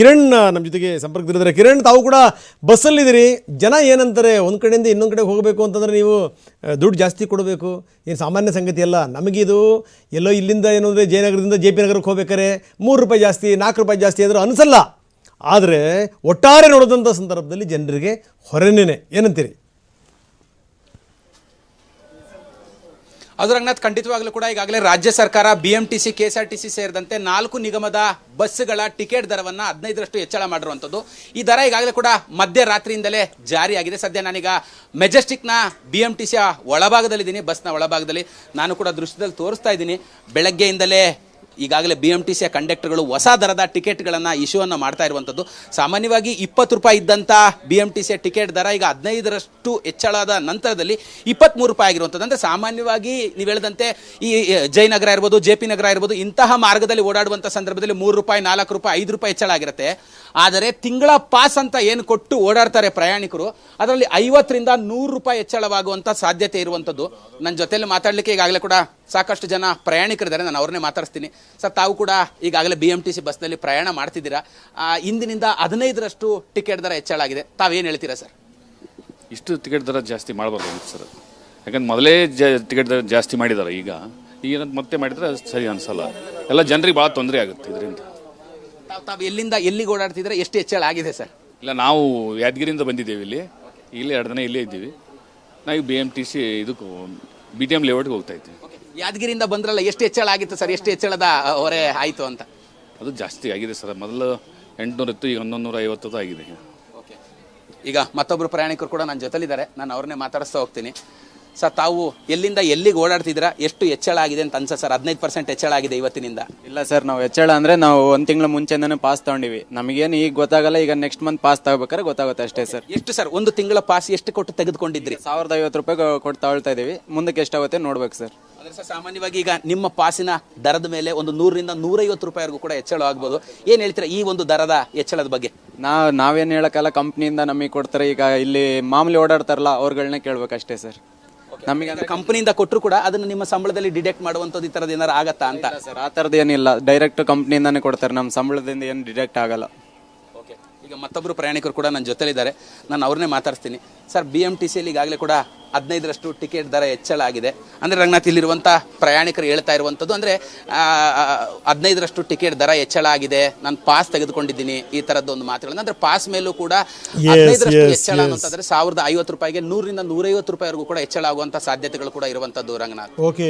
ಕಿರಣ್ ನಮ್ಮ ಜೊತೆಗೆ ಸಂಪರ್ಕದಲ್ಲಿದ್ದಾರೆ ಕಿರಣ್, ತಾವು ಕೂಡ ಬಸ್ಸಲ್ಲಿದ್ದೀರಿ. ಜನ ಏನಂತಾರೆ, ಒಂದು ಕಡೆಯಿಂದ ಇನ್ನೊಂದು ಕಡೆ ಹೋಗಬೇಕು ಅಂತಂದರೆ ನೀವು ದುಡ್ಡು ಜಾಸ್ತಿ ಕೊಡಬೇಕು. ಏನು ಸಾಮಾನ್ಯ ಸಂಗತಿ ಅಲ್ಲ. ನಮಗಿದು ಎಲ್ಲೋ ಇಲ್ಲಿಂದ ಏನು ಅಂದರೆ ಜಯನಗರದಿಂದ ಜೆ ಪಿ ನಗರಕ್ಕೆ ಹೋಗ್ಬೇಕಾರೆ ಮೂರು ರೂಪಾಯಿ ಜಾಸ್ತಿ, ನಾಲ್ಕು ರೂಪಾಯಿ ಜಾಸ್ತಿ ಆದರೂ ಅನಿಸಲ್ಲ. ಆದರೆ ಒಟ್ಟಾರೆ ನೋಡಿದಂಥ ಸಂದರ್ಭದಲ್ಲಿ ಜನರಿಗೆ ಹೊರನೇನೆ ಏನಂತೀರಿ? ರಂಗನಾಥ್ ಖಂಡಿತವಾಗ್ಲೂ ಕೂಡ ಈಗಾಗಲೇ ರಾಜ್ಯ ಸರ್ಕಾರ B M T C K S R T C ಸೇರಿದಂತೆ ನಾಲ್ಕು ನಿಗಮದ ಬಸ್ಗಳ ಟಿಕೆಟ್ ದರವನ್ನು ಹದಿನೈದರಷ್ಟು ಹೆಚ್ಚಳ ಮಾಡಿರುವಂಥದ್ದು. ಈ ದರ ಈಗಾಗಲೇ ಕೂಡ ಮಧ್ಯರಾತ್ರಿಯಿಂದಲೇ ಜಾರಿಯಾಗಿದೆ. ಸದ್ಯ ನಾನೀಗ ಮೆಜೆಸ್ಟಿಕ್ನ ಬಿ ಎಂ ಟಿ ಸಿಯ ಒಳಭಾಗದಲ್ಲಿದ್ದೀನಿ, ಬಸ್ನ ಒಳಭಾಗದಲ್ಲಿ. ನಾನು ಕೂಡ ದೃಶ್ಯದಲ್ಲಿ ತೋರಿಸ್ತಾ ಇದ್ದೀನಿ. ಬೆಳಗ್ಗೆಯಿಂದಲೇ ಈಗಾಗಲೇ ಬಿ ಎಂ ಟಿ ಸಿಯ ಕಂಡಕ್ಟರ್ಗಳು ಹೊಸ ದರದ ಟಿಕೆಟ್ಗಳನ್ನು ಇಶ್ಯೂವನ್ನು ಮಾಡ್ತಾ ಇರುವಂಥದ್ದು. ಸಾಮಾನ್ಯವಾಗಿ ಇಪ್ಪತ್ತು ರೂಪಾಯಿ ಇದ್ದಂಥ ಬಿ ಎಂ ಟಿ ಸಿಯ ಟಿಕೆಟ್ ದರ ಈಗ ಹದಿನೈದರಷ್ಟು ಹೆಚ್ಚಳದ ನಂತರದಲ್ಲಿ ಇಪ್ಪತ್ತ್ಮೂರು ರೂಪಾಯಿ ಆಗಿರುವಂಥದ್ದು. ಅಂದರೆ ಸಾಮಾನ್ಯವಾಗಿ ನೀವು ಹೇಳಿದಂತೆ ಈ ಜಯನಗರ ಇರ್ಬೋದು, ಜೆ ಪಿ ನಗರ ಇರ್ಬೋದು, ಇಂತಹ ಮಾರ್ಗದಲ್ಲಿ ಓಡಾಡುವಂಥ ಸಂದರ್ಭದಲ್ಲಿ ಮೂರು ರೂಪಾಯಿ, ನಾಲ್ಕು ರೂಪಾಯಿ, ಐದು ರೂಪಾಯಿ ಹೆಚ್ಚಳ ಆಗಿರುತ್ತೆ. ಆದರೆ ತಿಂಗಳ ಪಾಸ್ ಅಂತ ಏನು ಕೊಟ್ಟು ಓಡಾಡ್ತಾರೆ ಪ್ರಯಾಣಿಕರು, ಅದರಲ್ಲಿ ಐವತ್ತರಿಂದ ನೂರು ರೂಪಾಯಿ ಹೆಚ್ಚಳವಾಗುವಂಥ ಸಾಧ್ಯತೆ ಇರುವಂಥದ್ದು. ನನ್ನ ಜೊತೆಯಲ್ಲಿ ಮಾತಾಡಲಿಕ್ಕೆ ಈಗಾಗಲೇ ಕೂಡ ಸಾಕಷ್ಟು ಜನ ಪ್ರಯಾಣಿಕರಿದ್ದಾರೆ. ನಾನು ಅವ್ರನ್ನೇ ಮಾತಾಡಿಸ್ತೀನಿ. ಸರ್ ತಾವು ಕೂಡ ಈಗಾಗಲೇ ಬಿ ಎಂ ಟಿ ಸಿ ಬಸ್ನಲ್ಲಿ ಪ್ರಯಾಣ ಮಾಡ್ತಿದ್ದೀರಾ. ಇಂದಿನಿಂದ ಹದಿನೈದರಷ್ಟು ಟಿಕೆಟ್ ದರ ಹೆಚ್ಚಳ ಆಗಿದೆ. ತಾವೇನು ಹೇಳ್ತೀರಾ ಸರ್? ಇಷ್ಟು ಟಿಕೆಟ್ ದರ ಜಾಸ್ತಿ ಮಾಡಬಾರ್ದು ಸರ್. ಯಾಕಂದ್ರೆ ಮೊದಲೇ ಜ ಟಿಕೆಟ್ ದರ ಜಾಸ್ತಿ ಮಾಡಿದ್ದಾರೆ ಈಗ. ಈಗ ಮತ್ತೆ ಮಾಡಿದ್ರೆ ಸರಿ ಅನ್ಸಲ್ಲ. ಎಲ್ಲ ಜನರಿಗೆ ಭಾಳ ತೊಂದರೆ ಆಗುತ್ತೆ ಇದರಿಂದ. ತಾವು ತಾವು ಎಲ್ಲಿಂದ ಎಲ್ಲಿಗೆ ಓಡಾಡ್ತಿದ್ರೆ ಎಷ್ಟು ಹೆಚ್ಚಳ ಆಗಿದೆ ಸರ್? ಇಲ್ಲ ನಾವು ಯಾದಗಿರಿಯಿಂದ ಬಂದಿದ್ದೇವೆ ಇಲ್ಲಿ. ಇಲ್ಲಿ ಎರಡು ದಿನ ಇಲ್ಲೇ ಇದ್ದೀವಿ. ನಾವು ಬಿ ಎಂ ಟಿ ಸಿ ಇದಕ್ಕೂ ಬಿ ಟಿ ಎಂ ಲೇಔಟ್ಗೆ ಹೋಗ್ತಾ ಇದ್ದೀವಿ. ಯಾದಗಿರಿಯಿಂದ ಬಂದ್ರಲ್ಲ ಎಷ್ಟು ಹೆಚ್ಚಳ ಆಗಿತ್ತು ಸರ್? ಎಷ್ಟು ಹೆಚ್ಚಳದ ಹೊರೆ ಆಯಿತು ಅಂತ? ಅದು ಜಾಸ್ತಿ ಆಗಿದೆ ಸರ್. ಮೊದಲು ಎಂಟುನೂರ ಇತ್ತು ಈಗ ಹನ್ನೊಂದು ನೂರ ಐವತ್ತದು ಆಗಿದೆ. ಈಗ ಈಗ ಮತ್ತೊಬ್ಬರು ಪ್ರಯಾಣಿಕರು ಕೂಡ ನನ್ನ ಜೊತೆಲಿದ್ದಾರೆ. ನಾನು ಅವ್ರನ್ನೇ ಮಾತಾಡಿಸ್ತಾ ಹೋಗ್ತೀನಿ. ಸರ್ ತಾವು ಎಲ್ಲಿಂದ ಎಲ್ಲಿಗೆ ಓಡಾಡ್ತಿದ್ದೀರಾ? ಎಷ್ಟು ಹೆಚ್ಚಳ ಆಗಿದೆ ಅಂತ ಅನ್ಸ ಸರ್ ಹದಿನೈದು ಪರ್ಸೆಂಟ್ ಹೆಚ್ಚಳ ಆಗಿದೆ ಇವತ್ತಿನಿಂದ. ಇಲ್ಲ ಸರ್ ನಾವು ಹೆಚ್ಚಳ ಅಂದರೆ ನಾವು ಒಂದು ತಿಂಗಳ ಮುಂಚೆನೇ ಪಾಸ್ ತೊಗೊಂಡಿವಿ. ನಮಗೇನು ಈಗ ಗೊತ್ತಾಗಲ್ಲ ಈಗ ನೆಕ್ಸ್ಟ್ ಮಂತ್ ಪಾಸ್ ತಗೋಬೇಕಾದ್ರೆ ಗೊತ್ತಾಗುತ್ತೆ ಅಷ್ಟೇ ಸರ್. ಎಷ್ಟು ಸರ್ ಒಂದು ತಿಂಗಳ ಪಾಸ್ ಎಷ್ಟು ಕೊಟ್ಟು ತೆಗೆದುಕೊಂಡಿದ್ರಿ? ಸಾವಿರದ ಐವತ್ತು ರೂಪಾಯಿ ಕೊಟ್ಟು ತಗೊಳ್ತಾ ಇದ್ದೀವಿ ಮುಂದಕ್ಕೆ ಎಷ್ಟಾಗುತ್ತೆ ನೋಡ್ಬೇಕು ಸರ್. ಅಂದ್ರೆ ಸರ್ ಸಾಮಾನ್ಯವಾಗಿ ಈಗ ನಿಮ್ಮ ಪಾಸಿನ ದರದ ಮೇಲೆ ಒಂದು ನೂರರಿಂದ ನೂರೈವತ್ತು ರೂಪಾಯಿವರೆಗೂ ಕೂಡ ಹೆಚ್ಚಳ ಆಗ್ಬೋದು. ಏನ್ ಹೇಳ್ತೀರಾ ಈ ಒಂದು ದರದ ಹೆಚ್ಚಳದ ಬಗ್ಗೆ? ನಾ ನಾವೇನ್ ಹೇಳಕ್ಕಲ್ಲ ಕಂಪ್ನಿಯಿಂದ ನಮಗೆ ಕೊಡ್ತಾರೆ. ಈಗ ಇಲ್ಲಿ ಮಾಮೂಲಿ ಓಡಾಡ್ತಾರಲ್ಲ ಅವ್ರುಗಳನ್ನೇ ಕೇಳ್ಬೇಕಷ್ಟೇ ಸರ್. ನಮಗೆ ಅಂದ್ರೆ ಕಂಪನಿಯಿಂದ ಕೊಟ್ಟರು ಕೂಡ ಅದನ್ನು ನಿಮ್ಮ ಸಂಬಳದಲ್ಲಿ ಡಿಡೆಕ್ಟ್ ಮಾಡುವಂಥದ್ದು ಈ ಥರದ್ದು ಏನಾರು ಆಗತ್ತಾ ಅಂತ? ಸರ್ ಆ ಥರದ್ದು ಏನಿಲ್ಲ. ಡೈರೆಕ್ಟ್ ಕಂಪ್ನಿಯಿಂದಾನೇ ಕೊಡ್ತಾರೆ. ನಮ್ಮ ಸಂಬಳದಿಂದ ಏನು ಡಿಡೆಕ್ಟ್ ಆಗಲ್ಲ. ಓಕೆ ಈಗ ಮತ್ತೊಬ್ಬರು ಪ್ರಯಾಣಿಕರು ಕೂಡ ನನ್ನ ಜೊತೆಲಿದ್ದಾರೆ. ನಾನು ಅವ್ರನ್ನೇ ಮಾತಾಡ್ತೀನಿ ಸರ್ ಬಿ ಎಂ ಟಿ ಸಿಯಲ್ಲಿ ಈಗಾಗಲೇ ಕೂಡ ಹದಿನೈದರಷ್ಟು ಟಿಕೆಟ್ ದರ ಹೆಚ್ಚಳ ಆಗಿದೆ ಅಂದರೆ ರಂಗನಾಥ್ ಇಲ್ಲಿರುವಂಥ ಪ್ರಯಾಣಿಕರು ಹೇಳ್ತಾ ಇರುವಂಥದ್ದು ಅಂದರೆ ಹದಿನೈದರಷ್ಟು ಟಿಕೆಟ್ ದರ ಹೆಚ್ಚಳ ಆಗಿದೆ ನಾನು ಪಾಸ್ ತೆಗೆದುಕೊಂಡಿದ್ದೀನಿ ಈ ಥರದ್ದು ಒಂದು ಮಾತುಗಳನ್ನು. ಅಂದರೆ ಪಾಸ್ ಮೇಲೂ ಕೂಡ ಹದಿನೈದರಷ್ಟು ಹೆಚ್ಚಳ ಅಂತಂದರೆ ಸಾವಿರದ ಐವತ್ತು ರೂಪಾಯಿಗೆ ನೂರಿಂದ ನೂರೈವತ್ತು ರೂಪಾಯಿವರೆಗೂ ಕೂಡ ಹೆಚ್ಚಳ ಆಗುವಂಥ ಸಾಧ್ಯತೆಗಳು ಕೂಡ ಇರುವಂಥದ್ದು ರಂಗನಾಥ್. ಓಕೆ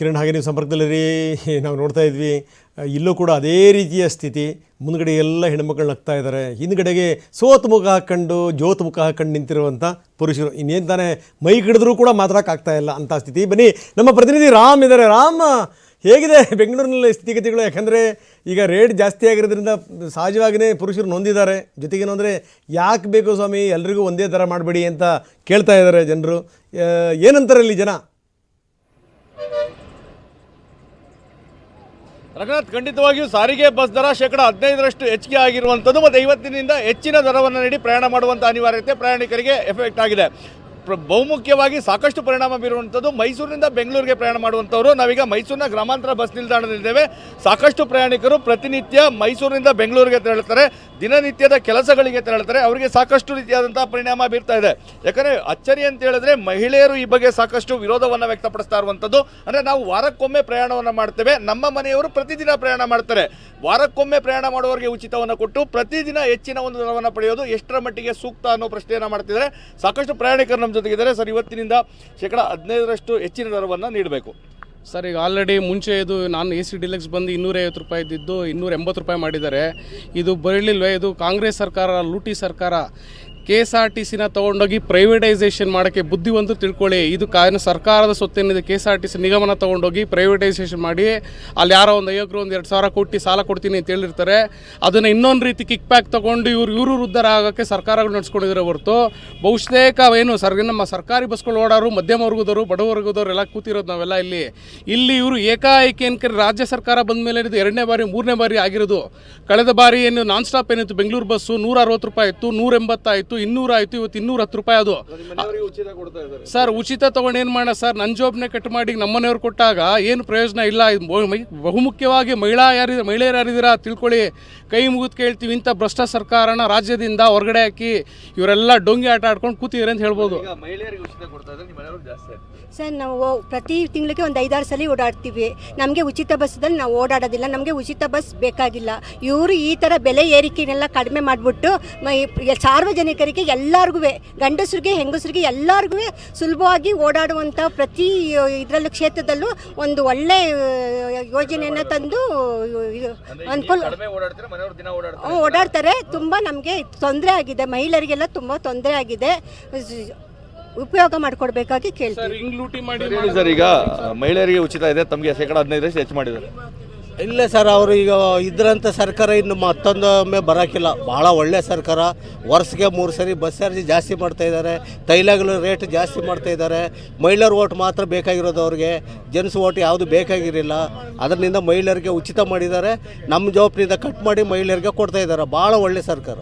ಕಿರಣ್ ಹಾಗೆ ನೀವು ಸಂಪರ್ಕದಲ್ಲಿರಿ. ನಾವು ನೋಡ್ತಾ ಇದ್ವಿ. ಇಲ್ಲೂ ಕೂಡ ಅದೇ ರೀತಿಯ ಸ್ಥಿತಿ. ಮುಂದ್ಗಡೆ ಎಲ್ಲ ಹೆಣ್ಮಕ್ಳು ನಗ್ತಾ ಇದ್ದಾರೆ. ಹಿಂದ್ಗಡೆಗೆ ಸೋತು ಮುಖ ಹಾಕ್ಕೊಂಡು ಜೋತ್ ಮುಖ ಹಾಕ್ಕೊಂಡು ನಿಂತಿರುವಂಥ ಪುರುಷರು. ಇನ್ನೇನು ತಾನೇ ಮೈ ಹಿಡಿದ್ರೂ ಕೂಡ ಮಾತಾಡೋಕ್ಕಾಗ್ತಾ ಇಲ್ಲ ಅಂಥ ಸ್ಥಿತಿ. ಬನ್ನಿ, ನಮ್ಮ ಪ್ರತಿನಿಧಿ ರಾಮ್ ಇದ್ದಾರೆ. ರಾಮ್, ಹೇಗಿದೆ ಬೆಂಗಳೂರಿನಲ್ಲಿ ಸ್ಥಿತಿಗತಿಗಳು? ಯಾಕಂದರೆ ಈಗ ರೇಟ್ ಜಾಸ್ತಿ ಆಗಿರೋದ್ರಿಂದ ಸಹಜವಾಗಿಯೇ ಪುರುಷರು ನೊಂದಿದ್ದಾರೆ. ಜೊತೆಗೇನು ಅಂದರೆ ಯಾಕೆ ಬೇಕು ಸ್ವಾಮಿ, ಎಲ್ರಿಗೂ ಒಂದೇ ಥರ ಮಾಡಬೇಡಿ ಅಂತ ಕೇಳ್ತಾ ಇದ್ದಾರೆ ಜನರು. ಏನಂತಾರೆ ಇಲ್ಲಿ ಜನ? ರಂಗನಾಥ್ ಖಂಡಿತವಾಗಿಯೂ ಸಾರಿಗೆ ಬಸ್ ದರ ಶೇಕಡ ಹದಿನೈದರಷ್ಟು ಹೆಚ್ಚಿಗೆ ಆಗಿರುವಂಥದ್ದು, ಮತ್ತು ಇವತ್ತಿನಿಂದ ಹೆಚ್ಚಿನ ದರವನ್ನು ನೀಡಿ ಪ್ರಯಾಣ ಮಾಡುವಂಥ ಅನಿವಾರ್ಯತೆ ಪ್ರಯಾಣಿಕರಿಗೆ ಎಫೆಕ್ಟ್ ಆಗಿದೆ. ಬಹುಮುಖ್ಯವಾಗಿ ಸಾಕಷ್ಟು ಪರಿಣಾಮ ಬೀರುವಂಥದ್ದು ಮೈಸೂರಿನಿಂದ ಬೆಂಗಳೂರಿಗೆ ಪ್ರಯಾಣ ಮಾಡುವಂಥವ್ರು. ನಾವೀಗ ಮೈಸೂರಿನ ಗ್ರಾಮಾಂತರ ಬಸ್ ನಿಲ್ದಾಣದಲ್ಲಿದ್ದೇವೆ. ಸಾಕಷ್ಟು ಪ್ರಯಾಣಿಕರು ಪ್ರತಿನಿತ್ಯ ಮೈಸೂರಿನಿಂದ ಬೆಂಗಳೂರಿಗೆ ತೆರಳುತ್ತಾರೆ. ದಿನನಿತ್ಯದ ಕೆಲಸಗಳಿಗೆ ತೆರಳುತ್ತಾರೆ. ಅವರಿಗೆ ಸಾಕಷ್ಟು ರೀತಿಯಾದಂಥ ಪರಿಣಾಮ ಬೀರ್ತಾ ಇದೆ. ಯಾಕಂದರೆ ಅಚ್ಚರಿ ಅಂತ ಹೇಳಿದ್ರೆ ಮಹಿಳೆಯರು ಈ ಬಗ್ಗೆ ಸಾಕಷ್ಟು ವಿರೋಧವನ್ನು ವ್ಯಕ್ತಪಡಿಸ್ತಾ ಇರುವಂಥದ್ದು. ಅಂದರೆ ನಾವು ವಾರಕ್ಕೊಮ್ಮೆ ಪ್ರಯಾಣವನ್ನು ಮಾಡ್ತೇವೆ. ನಮ್ಮ ಮನೆಯವರು ಪ್ರತಿದಿನ ಪ್ರಯಾಣ ಮಾಡ್ತಾರೆ. ವಾರಕ್ಕೊಮ್ಮೆ ಪ್ರಯಾಣ ಮಾಡುವವರಿಗೆ ಉಚಿತವನ್ನು ಕೊಟ್ಟು ಪ್ರತಿದಿನ ಹೆಚ್ಚಿನ ಒಂದು ದರವನ್ನು ಪಡೆಯೋದು ಎಷ್ಟರ ಮಟ್ಟಿಗೆ ಸೂಕ್ತ ಅನ್ನೋ ಪ್ರಶ್ನೆಯನ್ನು ಮಾಡ್ತಿದ್ದಾರೆ. ಸಾಕಷ್ಟು ಪ್ರಯಾಣಿಕರು ಜೊತೆಗಿದ್ದಾರೆ. ಸರ್, ಇವತ್ತಿನಿಂದ ಶೇಕಡ ಹದಿನೈದರಷ್ಟು ಹೆಚ್ಚಿನ ದರವನ್ನು ನೀಡಬೇಕು. ಸರ್, ಈಗ ಆಲ್ರೆಡಿ ಮುಂಚೆ ಇದು ನಾನು ಎ ಸಿ ಡಿಲೆಕ್ಸ್ ಬಂದು ಇನ್ನೂರೈವತ್ತು ರೂಪಾಯಿ ಇದ್ದಿದ್ದು ಇನ್ನೂರ ಎಂಬತ್ತು ರೂಪಾಯಿ ಮಾಡಿದ್ದಾರೆ. ಇದು ಬರಲಿಲ್ವೇ? ಇದು ಕಾಂಗ್ರೆಸ್ ಸರ್ಕಾರ, ಲೂಟಿ ಸರ್ಕಾರ ಕೆ ಎಸ್ ಆರ್ ಟಿ ಸಿನ ತಗೊಂಡೋಗಿ ಪ್ರೈವೇಟೈಸೇಷನ್ ಮಾಡೋಕ್ಕೆ ಬುದ್ಧಿವಂತರು ತಿಳ್ಕೊಳ್ಳಿ. ಇದು ಕಾರಣ ಸರ್ಕಾರದ ಸೊತ್ತೇನಿದೆ. K S R T C ನಿಗಮನ ತೊಗೊಂಡೋಗಿ ಪ್ರೈವೇಟೈಸೇಷನ್ ಮಾಡಿ. ಅಲ್ಲಿ ಯಾರೋ ಒಂದು ಐವತ್ತು ಒಂದು ಎರಡು ಸಾವಿರ ಕೊಟ್ಟು ಸಾಲ ಕೊಡ್ತೀನಿ ಅಂತ ಹೇಳಿರ್ತಾರೆ. ಅದನ್ನು ಇನ್ನೊಂದು ರೀತಿ ಕಿಕ್ ಪ್ಯಾಕ್ ತೊಗೊಂಡು ಇವ್ರು ಇವರು ಉದ್ಧಾರ ಆಗೋಕ್ಕೆ ಸರ್ಕಾರಗಳು ನಡೆಸ್ಕೊಂಡಿದ್ರೆ ಹೊರತು. ಬಹುತೇಕ ಏನು ಸರ್ ನಮ್ಮ ಸರ್ಕಾರಿ ಬಸ್ಗಳು ಓಡಾರು ಮಧ್ಯಮ ವರ್ಗದವರು, ಬಡ ವರ್ಗದವರು ಎಲ್ಲ ಕೂತಿರೋದು ನಾವೆಲ್ಲ ಇಲ್ಲಿ. ಇಲ್ಲಿ ಇವರು ಏಕಾಏಕಿ ಏನ್ಕರಿ ರಾಜ್ಯ ಸರ್ಕಾರ ಬಂದ ಮೇಲೆ ಇದು ಎರಡನೇ ಬಾರಿ, ಮೂರನೇ ಬಾರಿ ಆಗಿರೋದು. ಕಳೆದ ಬಾರಿ ಏನು ನಾನ್ ಸ್ಟಾಪ್ ಏನಿತ್ತು? ಬೆಂಗಳೂರು ಬಸ್ಸು ನೂರ ಅರವತ್ತು ರೂಪಾಯಿ ಇತ್ತು ನೂರ ಎಂಬತ್ತಾಯಿತು ಇವತ್ತು ಇನ್ನೂರ ಆಯಿತು ಇವತ್ತು ಇನ್ನೂರ ಹತ್ತು ರೂಪಾಯಿ ಅದು. ಸರ್ ಉಚಿತ ತಗೊಂಡು ಏನು ಮಾಡೋಣ ಸರ್? ನನ್ನ ಜಾಬ್ನೇ ಕಟ್ ಮಾಡಿ ನಮ್ಮನೆಯವ್ರು ಕೊಟ್ಟಾಗ ಏನು ಪ್ರಯೋಜನ ಇಲ್ಲ. ಇದು ಬಹು- ಮೈ- ಬಹುಮುಖ್ಯವಾಗಿ ಮಹಿಳಾ ಯಾರಿದ ಮಹಿಳೆಯರು ಯಾರಿದ್ದೀರಾ ತಿಳ್ಕೊಳ್ಳಿ. ಕೈ ಮುಗಿದು ಕೇಳ್ತೀವಿ. ಇಂಥ ಭ್ರಷ್ಟ ಸರ್ಕಾರನ ರಾಜ್ಯದಿಂದ ಹೊರಗಡೆ ಹಾಕಿ ಇವರೆಲ್ಲ ಡೊಂಗಿ ಆಟ ಆಡ್ಕೊಂಡು ಕೂತಿದ್ದಾರೆ ಅಂತ ಹೇಳ್ಬೋದು. ಸರ್ ನಾವು ಪ್ರತಿ ತಿಂಗಳಿಗೆ ಒಂದು ಐದಾರು ಸಲ ಓಡಾಡ್ತೀವಿ. ನಮಗೆ ಉಚಿತ ಬಸ್ದಲ್ಲಿ ನಾವು ಓಡಾಡೋದಿಲ್ಲ. ನಮಗೆ ಉಚಿತ ಬಸ್ ಬೇಕಾಗಿಲ್ಲ. ಇವರು ಈ ಥರ ಬೆಲೆ ಏರಿಕೆನೆಲ್ಲ ಕಡಿಮೆ ಮಾಡಿಬಿಟ್ಟು ಸಾರ್ವಜನಿಕರಿಗೆ ಎಲ್ಲರಿಗೂ ಗಂಡಸರಿಗೆ ಹೆಂಗಸರಿಗೆ ಎಲ್ಲರಿಗೂ ಸುಲಭವಾಗಿ ಓಡಾಡುವಂಥ ಪ್ರತಿ ಇದರಲ್ಲೂ ಕ್ಷೇತ್ರದಲ್ಲೂ ಒಂದು ಒಳ್ಳೆ ಯೋಜನೆಯನ್ನು ತಂದು ಅನುಕೂಲ ಓಡಾಡ್ತಾರೆ. ತುಂಬ ನಮಗೆ ತೊಂದರೆ ಆಗಿದೆ. ಮಹಿಳೆಯರಿಗೆಲ್ಲ ತುಂಬ ತೊಂದರೆ ಆಗಿದೆ. ಉಪಯೋಗ ಮಾಡಿಕೊಡ್ಬೇಕಾಗಿ ಕೇಳ್ತೀವಿ. ಸರ್ ಹಿಂಗ್ ಲೂಟಿ ಮಾಡಿ ಹೇಳಿ ಸರ್ ಈಗ ಮಹಿಳೆಯರಿಗೆ ಉಚಿತ ಇದೆ ತಮಗೆ ಶೇಕಡ ಹದಿನೈದರಷ್ಟು ಹೆಚ್ಚು ಮಾಡಿದ್ದಾರೆ. ಇಲ್ಲ ಸರ್, ಅವರು ಈಗ ಇದ್ರಂಥ ಸರ್ಕಾರ ಇನ್ನು ಮತ್ತೊಂದೊಮ್ಮೆ ಬರೋಕ್ಕಿಲ್ಲ ಭಾಳ ಒಳ್ಳೆ ಸರ್ಕಾರ. ವರ್ಷಕ್ಕೆ ಮೂರು ಸರಿ ಬಸ್ ಚಾರ್ಜ್ ಜಾಸ್ತಿ ಮಾಡ್ತಾ ಇದ್ದಾರೆ. ತೈಲಗಳ ರೇಟ್ ಜಾಸ್ತಿ ಮಾಡ್ತಾ ಇದ್ದಾರೆ. ಮಹಿಳೆಯರ ಓಟ್ ಮಾತ್ರ ಬೇಕಾಗಿರೋದು ಅವ್ರಿಗೆ. ಜೆಂಟ್ಸ್ ಓಟ್ ಯಾವುದು ಬೇಕಾಗಿರಲಿಲ್ಲ. ಅದರಿಂದ ಮಹಿಳೆಯರಿಗೆ ಉಚಿತ ಮಾಡಿದ್ದಾರೆ. ನಮ್ಮ ಜವಾಬ್ದಾರಿಯಿಂದ ಕಟ್ ಮಾಡಿ ಮಹಿಳೆಯರಿಗೆ ಕೊಡ್ತಾ ಇದ್ದಾರೆ. ಭಾಳ ಒಳ್ಳೆ ಸರ್ಕಾರ.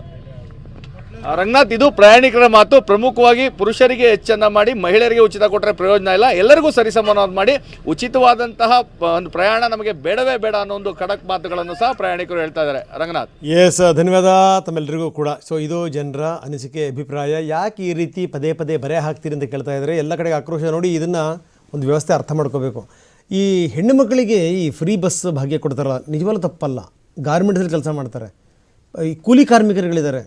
ರಂಗನಾಥ್, ಇದು ಪ್ರಯಾಣಿಕರ ಮಾತು. ಪ್ರಮುಖವಾಗಿ ಪುರುಷರಿಗೆ ಹೆಚ್ಚನ್ನ ಮಾಡಿ, ಮಹಿಳೆಯರಿಗೆ ಉಚಿತ ಕೊಟ್ಟರೆ ಪ್ರಯೋಜನ ಇಲ್ಲ. ಎಲ್ಲರಿಗೂ ಸರಿಸಮಾನವಾದ ಮಾಡಿ. ಉಚಿತವಾದಂತಹ ಒಂದು ಪ್ರಯಾಣ ನಮಗೆ ಬೇಡವೇ ಬೇಡ ಅನ್ನೋ ಒಂದು ಖಡಕ್ ಮಾತುಗಳನ್ನು ಸಹ ಪ್ರಯಾಣಿಕರು ಹೇಳ್ತಾ ಇದ್ದಾರೆ. ರಂಗನಾಥ್. ಎಸ್ ಧನ್ಯವಾದ ತಮ್ಮೆಲ್ಲರಿಗೂ ಕೂಡ. ಸೊ ಇದು ಜನರ ಅನಿಸಿಕೆ, ಅಭಿಪ್ರಾಯ. ಯಾಕೆ ಈ ರೀತಿ ಪದೇ ಪದೇ ಬರೆ ಹಾಕ್ತೀರಿ ಅಂತ ಕೇಳ್ತಾ ಇದ್ದಾರೆ. ಎಲ್ಲ ಕಡೆಗೆ ಆಕ್ರೋಶ ನೋಡಿ ಇದನ್ನು ಒಂದು ವ್ಯವಸ್ಥೆ ಅರ್ಥ ಮಾಡ್ಕೋಬೇಕು. ಈ ಹೆಣ್ಣು ಮಕ್ಕಳಿಗೆ ಈ ಫ್ರೀ ಬಸ್ ಭಾಗ್ಯ ಕೊಡ್ತಾರಲ್ಲ, ನಿಜವಾಗ್ಲೂ ತಪ್ಪಲ್ಲ. ಗಾರ್ಮೆಂಟ್ಸಲ್ಲಿ ಕೆಲಸ ಮಾಡ್ತಾರೆ. ಈ ಕೂಲಿ ಕಾರ್ಮಿಕರುಗಳಿದ್ದಾರೆ.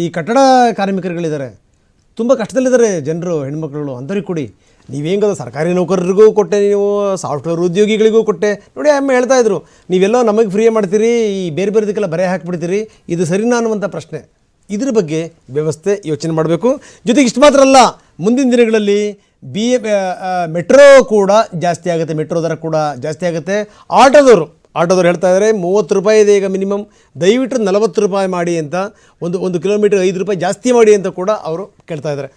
ಈ ಕಟ್ಟಡ ಕಾರ್ಮಿಕರುಗಳಿದ್ದಾರೆ. ತುಂಬ ಕಷ್ಟದಲ್ಲಿದ್ದಾರೆ ಜನರು, ಹೆಣ್ಮಕ್ಳುಗಳು. ಅಂಥವ್ರಿಗೆ ಕೊಡಿ. ನೀವೇಂಗದ ಸರ್ಕಾರಿ ನೌಕರರಿಗೂ ಕೊಟ್ಟೆ, ನೀವು ಸಾಫ್ಟ್ವೇರ್ ಉದ್ಯೋಗಿಗಳಿಗೂ ಕೊಟ್ಟೆ. ನೋಡಿ, ಅಮ್ಮ ಹೇಳ್ತಾ ಇದ್ರು, ನೀವೆಲ್ಲೋ ನಮಗೆ ಫ್ರೀ ಮಾಡ್ತೀರಿ, ಈ ಬೇರೆ ಬೇರೆದಕ್ಕೆಲ್ಲ ಬರೆ ಹಾಕಿಬಿಡ್ತೀರಿ, ಇದು ಸರಿನಾ ಅನ್ನುವಂಥ ಪ್ರಶ್ನೆ. ಇದ್ರ ಬಗ್ಗೆ ವ್ಯವಸ್ಥೆ ಯೋಚನೆ ಮಾಡಬೇಕು. ಜೊತೆಗೆ ಇಷ್ಟು ಮಾತ್ರ ಅಲ್ಲ, ಮುಂದಿನ ದಿನಗಳಲ್ಲಿ ಬಿ ಮೆಟ್ರೋ ಕೂಡ ಜಾಸ್ತಿ ಆಗುತ್ತೆ, ಮೆಟ್ರೋ ದರ ಕೂಡ ಜಾಸ್ತಿ ಆಗುತ್ತೆ. ಆಟೋದವರು ಆಟೋದವ್ರು ಹೇಳ್ತಾ ಇದ್ದಾರೆ ಮೂವತ್ತು ರೂಪಾಯಿ ಇದೆ ಈಗ ಮಿನಿಮಮ್ ದಯವಿಟ್ಟು ನಲವತ್ತು ರೂಪಾಯಿ ಮಾಡಿ ಅಂತ, ಒಂದು ಒಂದು ಕಿಲೋಮೀಟರ್ ಐದು ರೂಪಾಯಿ ಜಾಸ್ತಿ ಮಾಡಿ ಅಂತ ಕೂಡ ಅವರು ಕೇಳ್ತಾ ಇದ್ದಾರೆ